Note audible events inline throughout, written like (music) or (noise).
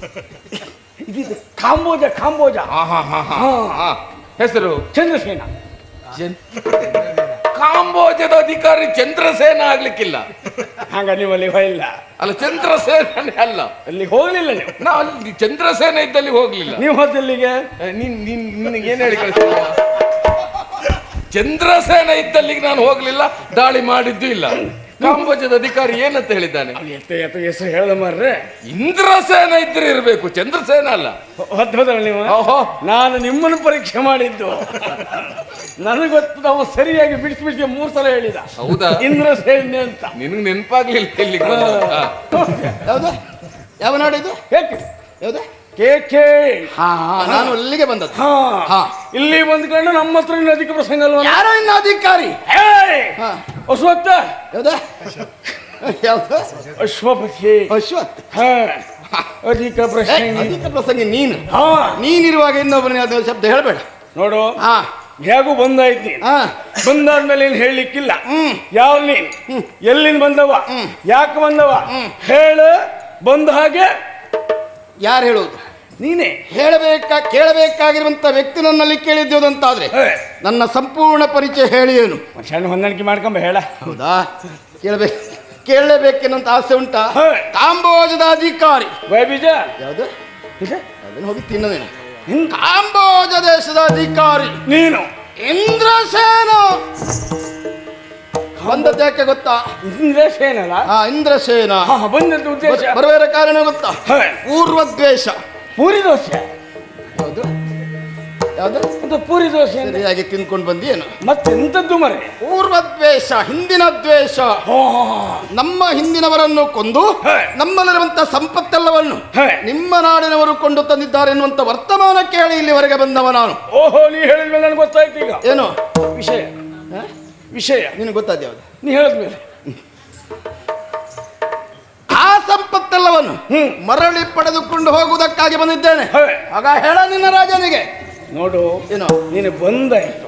(laughs) ಇದಿದೆ ಕಾಂಬೋಜ ಕಾಂಬೋಜ. ಹಾ ಹೆಸರು? ಚಂದ್ರಸೇನ. ಕಾಂಬೋಜದ ಅಧಿಕಾರಿ ಚಂದ್ರಸೇನ ಆಗ್ಲಿಕ್ಕಿಲ್ಲ. ಹಂಗ ನಿಮ್ಮಲ್ಲಿ ಹೋಗಿಲ್ಲ ಅಲ್ಲ ಚಂದ್ರಸೇನ ಅಲ್ಲ. ಅಲ್ಲಿ ಹೋಗ್ಲಿಲ್ಲ ನೀವು. ನಾ ಅಲ್ಲಿ ಚಂದ್ರಸೇನ ಇದ್ದಲ್ಲಿ ಹೋಗ್ಲಿಲ್ಲ. ನೀವು ಹೋದಲ್ಲಿಗೆ ಏ, ನೀನ್ ನೀನ್ ನಿನಗೆ ಏನ್ ಹೇಳಿ ಕಳಿಸ್ತೀಯ ಚಂದ್ರಸೇನ ಇದ್ದಲ್ಲಿಗೆ ನಾನು ಹೋಗ್ಲಿಲ್ಲ ದಾಳಿ ಮಾಡಿದ್ದು ಇಲ್ಲ. ಕಾಂಬೋಜದ ಅಧಿಕಾರಿ ಏನಂತ ಹೇಳಿದ್ದಾನೆ? ಹೇಳ ಎತ್ತ ಎತ್ತ ಹೆಸರು ಹೇಳ್ದ ಮಾರ್ರೆ. ಇಂದ್ರಸೇನ ಇದ್ರೆ ಇರಬೇಕು ಚಂದ್ರಸೇನ ಅಲ್ಲ. ಹೊತ್ತು ನೀವು. ಓಹೋ. ನಾನು ನಿಮ್ಮನ್ನು ಪರೀಕ್ಷೆ ಮಾಡಿದ್ದು. ನನಗೆ ಗೊತ್ತು ನಾವು ಸರಿಯಾಗಿ ಬಿಡಿಸಿ ಬಿಡಿಸಿ ಮೂರು ಸಲ ಹೇಳಿದ. ಹೌದಾ? ಇಂದ್ರಸೇನೆ ಅಂತ. ನಿನಗೆ ನೆನಪಾಗ್ಲಿಲ್ಲ ಇಲ್ಲಿ. ಯಾವ್ದು? ಯಾವ ನಾಡಿದ್ದು ಹೇಗೆ ಯಾವ್ದು? K K. ಹಾ ನಾನು ಅಲ್ಲಿಗೆ ಬಂದದ್ದು. ಹಾ. ಹಾ. ಇಲ್ಲಿ ಬಂದ್ಕೊಂಡು ನಮ್ಮ ಹತ್ರ ಇನ್ನು ಅಧಿಕ ಪ್ರಸಂಗ ಅಲ್ವಾ? ಯಾರೋ ಇನ್ನು ಅಧಿಕಾರಿ? ಹೇ ಹಾ. ಅಶ್ವತ್ಥ ಯಾವ್ದು? ಯಾವ್ದು? ಅಶ್ವಪತಿ. ಅಶ್ವತ್ ಹಾ. ಅಧಿಕ ಪ್ರಸಂಗ ಅಧಿಕ ಪ್ರಸಂಗಿ ನೀನು. ಹಾ. ನೀನಿರುವಾಗ ಇನ್ನೊಬ್ಬನ ಅದು ಶಬ್ದ ಹೇಳ್ಬೇಡ. ನೋಡು. ಹಾ. ಹೇಗೂ ಬಂದಾಯ್ತು ನೀನು. ಹಾ. ಬಂದಾದ್ಮೇಲೆ ಏನು ಹೇಳಲಿಕ್ಕಿಲ್ಲ. ಯಾವ ನೀನ್? ಎಲ್ಲಿಂದ ಬಂದವ? ಯಾಕೆ ಬಂದವ? ಹೇಳು. ಬಂದ ಹಾಗೆ ಯಾರು ಹೇಳುವುದು? ನೀನೇ. ಹೇಳಬೇಕಾ ಕೇಳಬೇಕಾಗಿರುವಂಥ ವ್ಯಕ್ತಿ ನನ್ನಲ್ಲಿ ಹೇ, ನನ್ನ ಸಂಪೂರ್ಣ ಪರಿಚಯ ಹೇಳಿ ಏನು? ಸಣ್ಣ ಹೊಂದಾಣಿಕೆ ಮಾಡ್ಕೊಂಬ ಹೇಳ. ಹೌದಾ? ಕೇಳಬೇಕು ಕೇಳಲೇಬೇಕೆನ್ನುವಂತ ಆಸೆ ಉಂಟಾ? ಕಾಂಬೋಜದ ಅಧಿಕಾರಿ. ವೈಬೀಜ ಯಾವುದು? ಅದನ್ನು ಹೋಗಿ ತಿನ್ನೋದೇನು ಕಾಂಬೋಜ ದೇಶದ ಅಧಿಕಾರಿ. ನೀನು. ಇಂದ್ರಸೇನ. ಬಂದದ್ದು ಯಾಕೆ ಗೊತ್ತಾ? ಇಂದ್ರಸೇನ ಆ ಇಂದ್ರಸೇನ. ಬಂದದ್ದು ಉದ್ದೇಶ. ಬರಬೇರ ಕಾರಣ ಗೊತ್ತಾ? ಪೂರ್ವ ದ್ವೇಷ ಪೂರಿ ದೋಸೆ. ಹೌದು. ಯಾವುದು? ಒಂದು ಪೂರಿ ದೋಸೆ ಅಂದ್ರೆ. ಸರಿಯಾಗಿ ತಿನ್ಕೊಂಡು ಬಂದಿ ಏನು ಮತ್ತೆ ಮತ್ತೆಂತದ್ದು ಮರೆ. ಪೂರ್ವ ದ್ವೇಷ ಹಿಂದಿನ ದ್ವೇಷ. ಹೋ ನಮ್ಮ ಹಿಂದಿನವರನ್ನು ಕೊಂದು ಹೇ. ನಮ್ಮಲ್ಲಿರುವಂತ ಸಂಪತ್ತೆಲ್ಲವನ್ನು ಹೇ. ನಿಮ್ಮ ನಾಡಿನವರು ಕೊಂಡು ತಂದಿದ್ದಾರೆ ಎನ್ನುವಂತ ವರ್ತಮಾನ ಕೇಳಿ ಇಲ್ಲಿವರೆಗೆ ಬಂದವ ನಾನು. ಓಹೋ ನೀ ಹೇಳಿದ್ಮೇಲೆ ನನಗೆ ಗೊತ್ತಾಯ್ತು ಈಗ. ಏನು? ವಿಷಯ? ವಿಷಯ. ನಿನಗೆ ಗೊತ್ತಾದ ಯಾವುದು ನೀ ಹೇಳಿದ್ಮೇಲೆ. ಹ್ಮ್. ಮರಳಿ ಪಡೆದುಕೊಂಡು ಹೋಗುವುದಕ್ಕಾಗಿ ಬಂದಿದ್ದೇನೆ. ಆಗ ಹೇಳ ನಿನ್ನ ರಾಜನಿಗೆ. ನೋಡು ಏನು? ನೀನು ಬಂದಾಯ್ತು.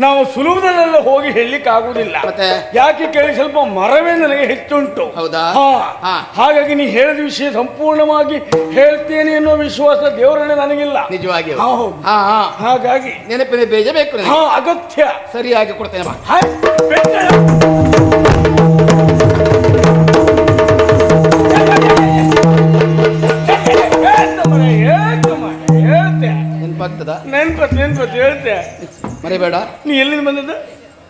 ನಾವು ಸುಲಭದಲ್ಲೆಲ್ಲ ಹೋಗಿ ಹೇಳಲಿಕ್ಕೆ ಆಗುದಿಲ್ಲ. ಮತ್ತೆ? ಯಾಕೆ ಕೇಳಿ ಸ್ವಲ್ಪ ಮರವೇ ನನಗೆ ಹೆಚ್ಚುಂಟು. ಹೌದಾ? ಹಾಗಾಗಿ ನೀ ಹೇಳಿದ ವಿಷಯ ಸಂಪೂರ್ಣವಾಗಿ ಹೇಳ್ತೇನೆ ಅನ್ನೋ ವಿಶ್ವಾಸ ದೇವರಲ್ಲಿ ನನಗಿಲ್ಲ. ನಿಜವಾಗಿ ಹಾ, ಹೌದು. ಹಾ ಹಾ. ಹಾಗಾಗಿ ನೆನಪಿನ ಬೇಜ ಬೇಕು ಅಗತ್ಯ. ಸರಿಯಾಗಿ ಕೊಡ್ತೇನೆ ಮರಿಬೇಡ. ನೀ ಎಲ್ಲಿಂದ ಬಂದದ್ದು?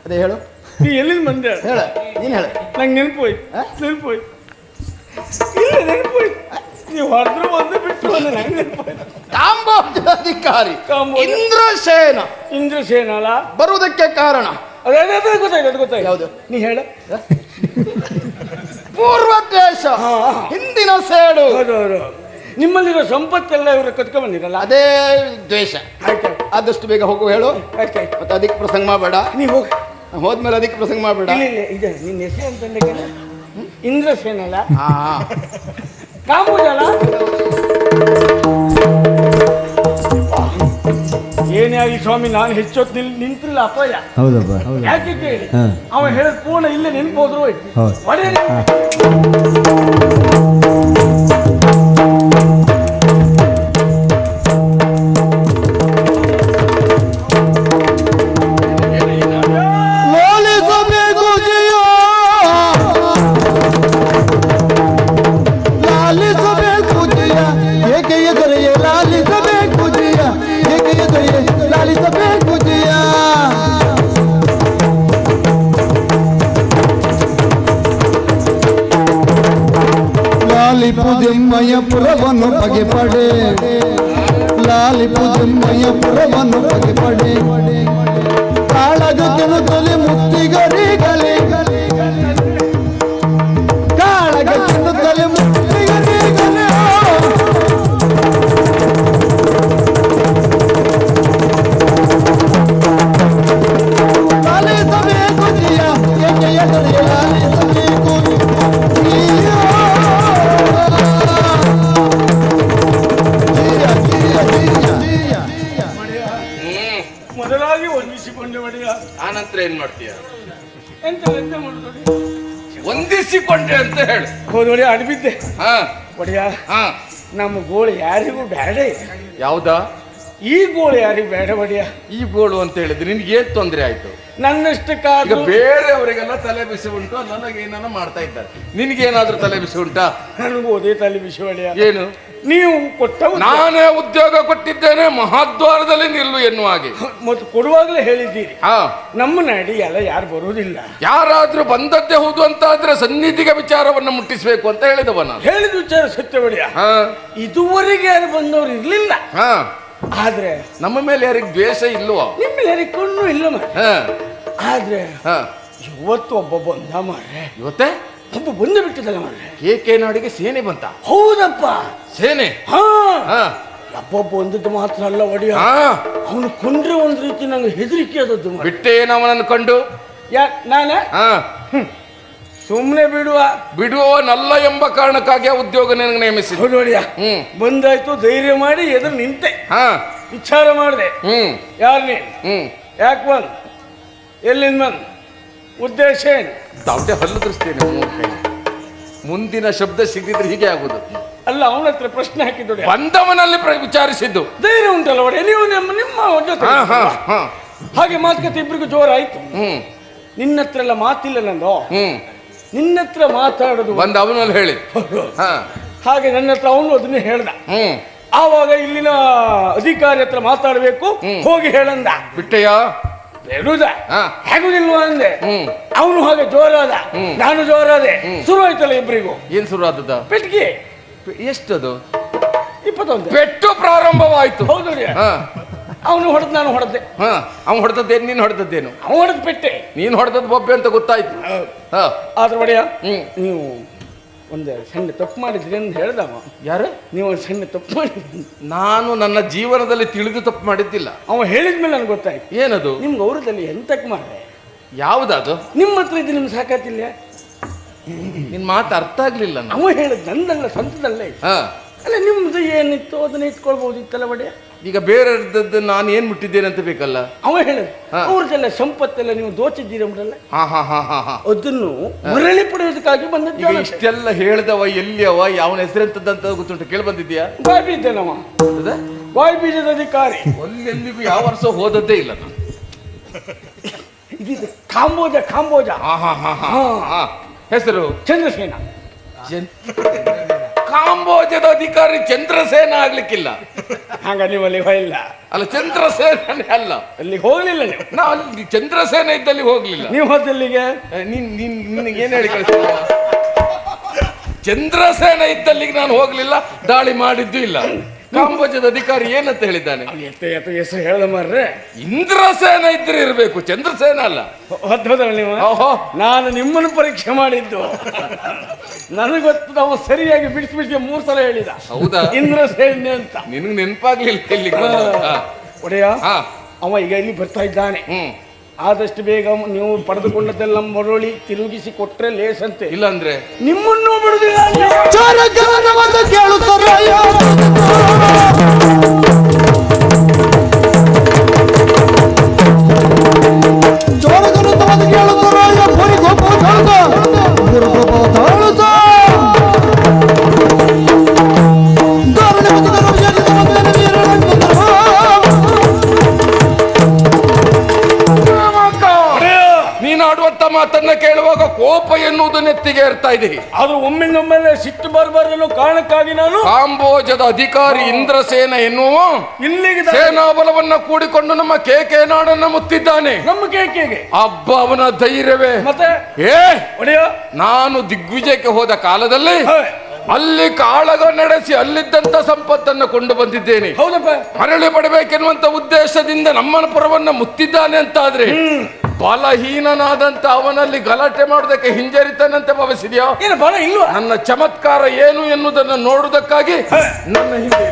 ಅದೇ ಹೇಳು. ನೀ ಎಲ್ಲಿಂದ ಬಂದೆ? ಹೇಳ ನೀನು ಹೇಳ. ನಂಗೆ ನೆನಪು ಹೋಯ್ತು ಆ? ನೆನಪು ಹೋಯ್ತು ಇಲ್ಲ ನೆನಪು ಹೋಯ್ತು ನೀವು ಹೊಡೆದ್ರು ಬಂದು ಬಿಟ್ಟು ಬಂದು ನಂಗೆ ನೆನಪು ಹೋಯ್ತು ಕಾಂಬೋಜದ ಅಧಿಕಾರಿ ಕಾಂಬೋಜ. ಇಂದ್ರಸೇನ. ಇಂದ್ರಸೇನ ಅಲ್ಲ? ಬರುವುದಕ್ಕೆ ಕಾರಣ. ಅದೇ ಅದೇ ಅದೇ ಗೊತ್ತಾಯ್ತು ಅದು ಗೊತ್ತಾಯ್ತು. ಯಾವುದು? ನೀ ಹೇಳ. ಪೂರ್ವ ದೇಶ ಹಾ. ಹಿಂದಿನ ಸೇಡು. ಹೌದು ಹೌದು ನಿಮ್ಮಲ್ಲಿರೋ ಸಂಪತ್ತೆಲ್ಲ ಇವರು ಕತ್ಕೊಂಡ್ ಬಂದಿರಲ್ಲ? ಅದೇ ದ್ವೇಷ. ಆದಷ್ಟು ಬೇಗ ಹೋಗು ಹೇಳು. ಆಯ್ತು ಆಯ್ತು ಮತ್ತೆ ಅದಕ್ಕೆ ಪ್ರಸಂಗ ಮಾಡಬೇಡ. ನೀ ಹೋಗಿ. ಹೋದ್ಮೇಲೆ ಅದಕ್ಕೆ ಪ್ರಸಂಗ ಮಾಡಬೇಡ. ಇಲ್ಲ ಇಲ್ಲ ಇದೆ ನಿನ್ನ ಹೆಸರು ಅಂತಂದ್ರೆ ಇಂದ್ರಸೇನ ಅಲ್ಲ. ಆ ಕಾಂಬೋಜಲ್ಲ ಏನೇ ಆಗಲಿ ಸ್ವಾಮಿ ನಾನು ಹೆಚ್ಚೊತ್ತು ನಿಲ್ ನಿಂತಿಲ್ಲ ಅಪಾಯ. ಹೌದಪ್ಪ. ಹೌದು ಯಾಕೆ ಕೇಳಿ. ಅವ ಹೇಳ ಪೂರ್ಣ ಇಲ್ಲೇ ನೆನ್ಪೋದ್ರು ಹೋಯ್ತು. ಲಾಲಿ ಪುಜಮ್ಮಯ್ಯ ಪುರವನ್ನು ಬಗೆ ಪಡೆ ಲಾಲಿ ಪುಜಮ್ಮಯ್ಯ ಪುರವನ್ನು ಬಗೆ ಪಡೆ ಕಾಳಗ ಕೆನುಕಲಿ ಮುತ್ತಿಗರಿಗಲಿ ಒಡೆಯ. ಆನಂತರ ಏನ್ ಮಾಡ್ತೀಯ? ಎಂತ ಎಂತ ಮಾಡುದು ಹೊಂದಿಸಿಕೊಂಡೆ ಅಂತ ಹೇಳು. ಹೋದ ಒಡೆಯ ಅಡ್ಬಿದ್ದೆ. ಹಾ. ಒಡೆಯ ಹಾ. ನಮ್ಮ ಗೋಳು ಯಾರಿಗೂ ಬೇಡ. ಯಾವ್ದಾ? ಈ ಗೋಳು ಯಾರಿ ಬೇಡ ಬಡಿಯ ಈ ಗೋಳು ಅಂತ ಹೇಳಿದ್ರೆ ನಿನ್ಗೆ ಏನ್ ತೊಂದರೆ ಆಯ್ತು? ಈಗ ನನ್ನಷ್ಟಕ್ಕಾದ್ರೂ ಬೇರೆಯವರಿಗೆಲ್ಲ ತಲೆ ಬಿಸಿ ಉಂಟು ನನಗೆ ಏನಾನ ಮಾಡ್ತಾ ಇದ್ದಾರೆ. ನಿನ್ಗೆ ಏನಾದ್ರೂ ತಲೆ ಬಿಸಿ ಉಂಟಾ? ನನಗೂ ಅದೇ ತಲೆ ಬಿಸಿ ಬಡಿಯ ಏನು? ನೀವು ಕೊಟ್ಟ ನಾನು ನಾನೇ ಉದ್ಯೋಗ ಕೊಟ್ಟಿದ್ದೇನೆ ಮಹಾದ್ವಾರದಲ್ಲಿ ನಿಲ್ಲು ಎನ್ನುವ ಹಾಗೆ. ಮತ್ತು ಕೊಡುವಾಗಲೇ ಹೇಳಿದ್ದೀರಿ. ಹಾ. ನಮ್ಮ ನಾಡಿ ಎಲ್ಲ ಯಾರು ಬರುವುದಿಲ್ಲ. ಯಾರಾದ್ರೂ ಬಂದದ್ದೇ ಹೌದು ಅಂತ ಆದ್ರೆ ಸನ್ನಿಧಿಗೆ ವಿಚಾರವನ್ನು ಮುಟ್ಟಿಸಬೇಕು ಅಂತ ಹೇಳಿದವ ನಾನು. ಹೇಳಿದ ವಿಚಾರ ಸತ್ಯ ಬಡಿಯ ಹಾ. ಇದುವರೆಗೆ ಯಾರು ಬಂದವರು ಇರಲಿಲ್ಲ. ಹಾ. ಆದ್ರೆ ನಮ್ಮ ಮೇಲೆ ಯಾರಿಗೆ ದ್ವೇಷ ಇಲ್ವೋ? ನಿಮ್ಮ ಯಾರಿಗೆ ಕಣ್ಣು ಇಲ್ಲ ಮಾರ್ರೆ. ಹಾ. ಆದ್ರೆ ಹಾ. ಇವತ್ತು ಒಬ್ಬ ಬಂದ ಮಾರ್ರೆ. ಇವತ್ತೆ? ಒಬ್ಬ ಬಂದು ಬಿಟ್ಟಿದ್ದಲ್ಲ ಮಾರ್ರೆ. ಕೆ ಕೆ ನಾಡಿಗೆ ಸೇನೆ ಬಂತ? ಹೌದಪ್ಪ. ಸೇನೆ? ಹಾ. ಹಾ. ಒಬ್ಬ ಒಂದಿದ್ದು ಮಾತ್ರ ಅಲ್ಲ ಒಡೆಯ. ಹಾ. ಅವನು ಕೊಂಡ್ರೆ ಒಂದ್ ರೀತಿ ನಂಗೆ ಹೆದರಿಕೆ ಆದದ್ದು ಮಾರ್ರೆ. ಬಿಟ್ಟೇನು ಅವನನ್ನು ಕಂಡು? ಯಾ ನಾನ? ಹಾ. ಸುಮ್ಮನೆ ಬಿಡುವ. ಬಿಡುವವನಲ್ಲ ಎಂಬ ಕಾರಣಕ್ಕಾಗಿ ಉದ್ಯೋಗ ನಿನಗೆ ನೇಮಿಸಿ ಹೌದು ಒಡೆಯ ಹ್ಮ್. ಬಂದಾಯ್ತು ಧೈರ್ಯ ಮಾಡಿ ಎದುರು ನಿಂತೆ. ಹಾ. ವಿಚಾರ ಮಾಡಿದೆ. ಹ್ಮ್. ಯಾರು ನೀ ಹ್ಮ್. ಯಾಕೆ ಬಂದ್? ಎಲ್ಲಿಂದ ಬಂದ್? ಉದ್ದೇಶ ಏನು? ದಾವಟೆ ಹಲ್ಲು ತರಿಸ್ತೇನೆ. ಮುಂದಿನ ಶಬ್ದ ಸಿಗದಿದ್ರೆ ಹೀಗೆ ಆಗುದು. ಅಲ್ಲ ಅವನ ಹತ್ರ ಪ್ರಶ್ನೆ ಹಾಕಿದ್ದು ಬಂದವನಲ್ಲಿ ಪ್ರ- ವಿಚಾರಿಸಿದ್ದು. ಧೈರ್ಯ ಉಂಟಲ್ಲ ಒಡೆಯ ನೀವು ನಿಮ್ಮ ನಿಮ್ಮ ಜೊತೆ ಹಾ ಹಾ ಹಾ. ಹಾಗೆ ಮಾತುಕತೆ ಇಬ್ಬರಿಗೂ ಜೋರಾಯ್ತು. ಹ್ಮ್. ನಿನ್ನ ಹತ್ರ ಎಲ್ಲ ಮಾತಿಲ್ಲ ನಂದು. ಹ್ಮ್. ನಿನ್ನ ಹತ್ರ ಮಾತಾಡೋದು ಬಂದ ಅವನಲ್ಲಿ ಹೇಳಿ. ಹಾಗೆ ನನ್ನ ಹತ್ರ ಅವನು ಅದನ್ನೇ ಹೇಳ್ದ. ಹ್ಮ್. ಆವಾಗ ಇಲ್ಲಿನ ಅಧಿಕಾರಿ ಹತ್ರ ಮಾತಾಡಬೇಕು ಹೋಗಿ ಹೇಳಂದ. ಬಿಟ್ಟಯ್ಯ? ಹೇಳುದ? ಅಂದೆ. ಅವನು ಹಾಗೆ ಜೋರಾದ. ನಾನು ಜೋರಾದೆ. ಶುರು ಆಯ್ತಲ್ಲ ಇಬ್ಬರಿಗೂ ಏನ್ ಶುರು ಆದದ ಪೆಟ್ಟಿಗೆ ಎಷ್ಟದು? ಇಪ್ಪತ್ತೊಂದು. ಪೆಟ್ಟು ಪ್ರಾರಂಭವಾಯ್ತು. ಹೌದು ಹಾ. ಅವನು ಹೊಡೆದ್ ನಾನು ಹೊಡೆದೆ. ಹಾ ಅವ್ನು ಹೊಡೆದದ್ದೇನು ನೀನು ಹೊಡೆದದ್ದೇನು? ಅವನು ಹೊಡೆದ್ ಬಿಟ್ಟೆ ನೀನು ಹೊಡೆದದ್ದು ಬೊಬ್ಬೆ ಅಂತ ಗೊತ್ತಾಯ್ತು. ಹಾ. ಆದ್ರೆ ಒಡೆಯ ಹ್ಮ್. ನೀವು ಒಂದು ಸಣ್ಣ ತಪ್ಪು ಮಾಡಿದ್ರಿ ಅಂತ ಹೇಳ್ದವ. ಯಾರು? ನೀವು ಒಂದು ಸಣ್ಣ ತಪ್ಪು ಮಾಡಿದ್ರಿ. ನಾನು ನನ್ನ ಜೀವನದಲ್ಲಿ ತಿಳಿದು ತಪ್ಪು ಮಾಡಿದ್ದಿಲ್ಲ. ಅವ ಹೇಳಿದ್ಮೇಲೆ ನನಗೆ ಗೊತ್ತಾಯ್ತು. ಏನದು? ನಿಮ್ ಗೌರವದಲ್ಲಿ ಎಂತಕ್ಕೆ ಮಾಡ್ರೆ? ಯಾವುದದು? ನಿಮ್ಮ ಹತ್ರ ಇದ್ದು ನಿಮ್ಗೆ ಸಾಕಾತಿಲ್ಲ ನಿನ್ ಮಾತು ಅರ್ಥ ಆಗ್ಲಿಲ್ಲ ನಾನು ಅವ ಹೇಳಿದ್ ನಂದಲ್ಲ ಸ್ವಂತದಲ್ಲೇ. ಹಾ. ಅಲ್ಲ ನಿಮ್ದು ಏನಿತ್ತು? ಅದನ್ನ ಇಟ್ಕೊಳ್ಬಹುದಿತ್ತಲ್ಲ ಒಡೆಯ? ಈಗ ಬೇರೆ ನಾನು ಏನ್ ಮುಟ್ಟಿದ್ದೇನೆ ಅಂತ ಬೇಕಲ್ಲ? ಅವ ಹೇಳ. ಅವ್ರದ್ದೆಲ್ಲ ಸಂಪತ್ತೆಲ್ಲ ನೀವು ದೋಚಿದ್ದೀರಲ್ಲ ಅಂದ್ರಲ್ಲ ಹಾ ಹಾ ಹಾ ಹಾ ಹಾ. ಅದನ್ನು ಮರಳಿ ಪಡೆಯೋದಕ್ಕಾಗಿ ಈಗ ಬಂದದ್ದು ಇಷ್ಟೆಲ್ಲ ಹೇಳ್ದವ ಎಲ್ಲಿಯವ ಯಾವನ ಹೆಸರೆಂತದ್ದಂತ ಗೊತ್ತುಂಟು? ಕೇಳಿ ಬಂದಿದ್ಯಾ ಬಾಯ್ ಬೀಜನವ ಅಧಿಕಾರಿ ಒಲ್ಲಿ ಬೀಜದ ಅಧಿಕಾರಿ. ಯಾವ ವರ್ಷ ಹೋದದ್ದೇ ಇಲ್ಲ ನಾನು. ಇದಿದೆ ಕಾಂಬೋಜ ಕಾಂಬೋಜ. ಹಾ ಹಾ ಹಾ ಹಾ ಹಾ. ಹೆಸರು? ಚಂದ್ರಸೇನ. ಚನ್- ಕಾಂಬೋಜದ ಅಧಿಕಾರಿ ಚಂದ್ರಸೇನ ಆಗ್ಲಿಕ್ಕಿಲ್ಲ. ಹಾಗ ನಿಮ್ಮಲ್ಲಿ ಇಲ್ಲ ಹೋಗಿಲ್ಲ ಅಲ್ಲ ಚಂದ್ರಸೇನ ಅಲ್ಲ. ಅಲ್ಲಿ ಹೋಗ್ಲಿಲ್ಲ ನೀವು. ಅಲ್ಲಿ ಚಂದ್ರಸೇನ ಇದ್ದಲ್ಲಿ ಹೋಗ್ಲಿಲ್ಲ. ನೀವು ಹೋದಲ್ಲಿಗೆ ನಿನ್ ನಿನ್ ನೀನ್ ನಿನಗೆ ಏನ್ ಹೇಳಿ ಕಳಿಸ ಚಂದ್ರಸೇನ ಇದ್ದಲ್ಲಿಗೆ ನಾನು ಹೋಗ್ಲಿಲ್ಲ ದಾಳಿ ಮಾಡಿದ್ದು ಇಲ್ಲ. ಕಾಂಬೋಜದ ಅಧಿಕಾರಿ ಏನಂತ ಹೇಳಿದ್ದಾನೆ? ಹೇಳ ಎತ್ತ ಎತ್ತ ಹೆಸರು ಹೇಳ್ದ ಮಾರ್ರೆ. ಇಂದ್ರಸೇನ ಇದ್ರೆ ಇರಬೇಕು ಚಂದ್ರಸೇನ ಅಲ್ಲ. ನೀವು. ಓಹೋ. ನಾನು ನಿಮ್ಮನ್ನು ಪರೀಕ್ಷೆ ಮಾಡಿದ್ದು. ನನಗೆ ಗೊತ್ತು ನಾವು ಸರಿಯಾಗಿ ಬಿಡಿಸಿ ಬಿಡಿಸಿ ಮೂರು ಸಲ ಹೇಳಿದ. ಹೌದಾ? ಇಂದ್ರಸೇನೆ ಅಂತ. ನಿನಗೆ ನೆನಪಾಗ್ಲಿಲ್ಲ ಇಲ್ಲಿ. ಒಡೆಯ ಅವ ಈಗ ಇಲ್ಲಿ ಬರ್ತಾ ಇದ್ದಾನೆ. ಹ್ಮ್. ಆದಷ್ಟು ಬೇಗ ನೀವು ಪಡೆದುಕೊಂಡದ್ದೆಲ್ಲ ಮರಳಿ ತಿರುಗಿಸಿ ಕೊಟ್ರೆ ಲೇಸಂತೆ. ಇಲ್ಲಾಂದ್ರೆ? ನಿಮ್ಮನ್ನು ಬಿಡುದಿಲ್ಲ. ಕೋಪ ಎನ್ನುವುದು ನೆತ್ತಿಗೆ ಇರ್ತಾ ಇದೆ. ಆದ್ರೂ ಒಮ್ಮೆಂದೊಮ್ಮೆಲೆ ಸಿಟ್ಟು ಬರಬಾರ್ದು ಅನ್ನೋ ಕಾರಣಕ್ಕಾಗಿ ನಾನು ಕಾಂಬೋಜದ ಅಧಿಕಾರಿ ಇಂದ್ರಸೇನ ಎನ್ನುವ ಇಲ್ಲಿಗೆ ಸೇನಾ ಬಲವನ್ನ ಕೂಡಿಕೊಂಡು ನಮ್ಮ ಕೇಕೆ ನಾಡನ್ನ ಮುತ್ತಿದ್ದಾನೆ. ನಮ್ಮ ಕೇಕೆಗೆ ಅಬ್ಬ ಅವನ ಧೈರ್ಯವೇ. ಮತ್ತೆ? ಏ ಒಡೆಯ? ನಾನು ದಿಗ್ವಿಜಯಕ್ಕೆ ಹೋದ ಕಾಲದಲ್ಲಿ ಅಲ್ಲಿ ಕಾಳಗ ನಡೆಸಿ ಅಲ್ಲಿದ್ದಂತ ಸಂಪತ್ತನ್ನು ಕೊಂಡು ಬಂದಿದ್ದೇನೆ. ಹೌದಪ್ಪ. ಮರಳಿ ಪಡಬೇಕೆನ್ನುವಂತ ಉದ್ದೇಶದಿಂದ ನಮ್ಮನ ಪುರವನ್ನ ಮುತ್ತಿದ್ದಾನೆ ಅಂತಾದ್ರೆ ಬಲಹೀನನಾದಂತ ಅವನಲ್ಲಿ ಗಲಾಟೆ ಮಾಡೋದಕ್ಕೆ ಹಿಂಜರಿತಾನಂತೆ ಭಾವಿಸಿದ್ಯಾ? ಏನು ಬಲ ಇಲ್ವಾ? ನನ್ನ ಚಮತ್ಕಾರ ಏನು ಎನ್ನುವುದನ್ನು ನೋಡುವುದಕ್ಕಾಗಿ ನನ್ನ ಹಿಂದೆ.